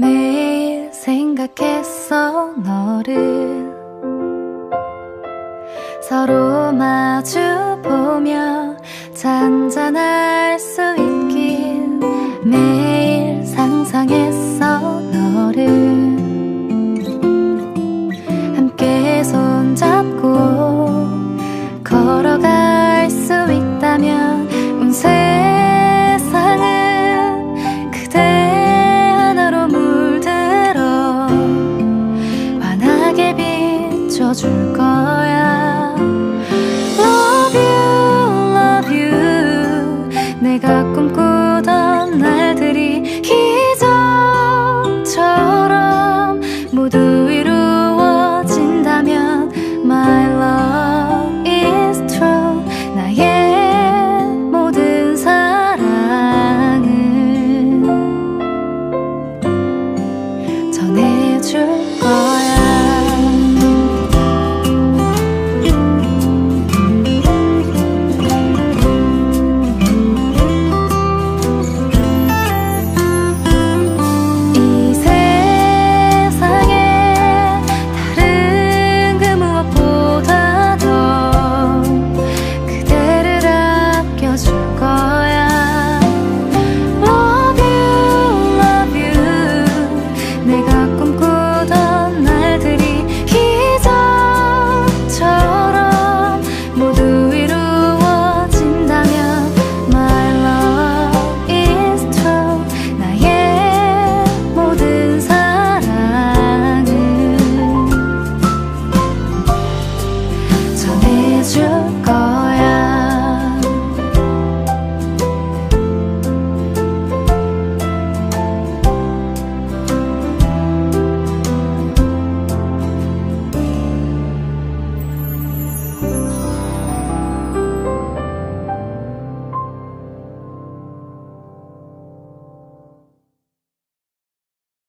매일 생각했어 너를. 서로 마주 보며 잔잔할 수 있길. 매일 것처럼 모두 这个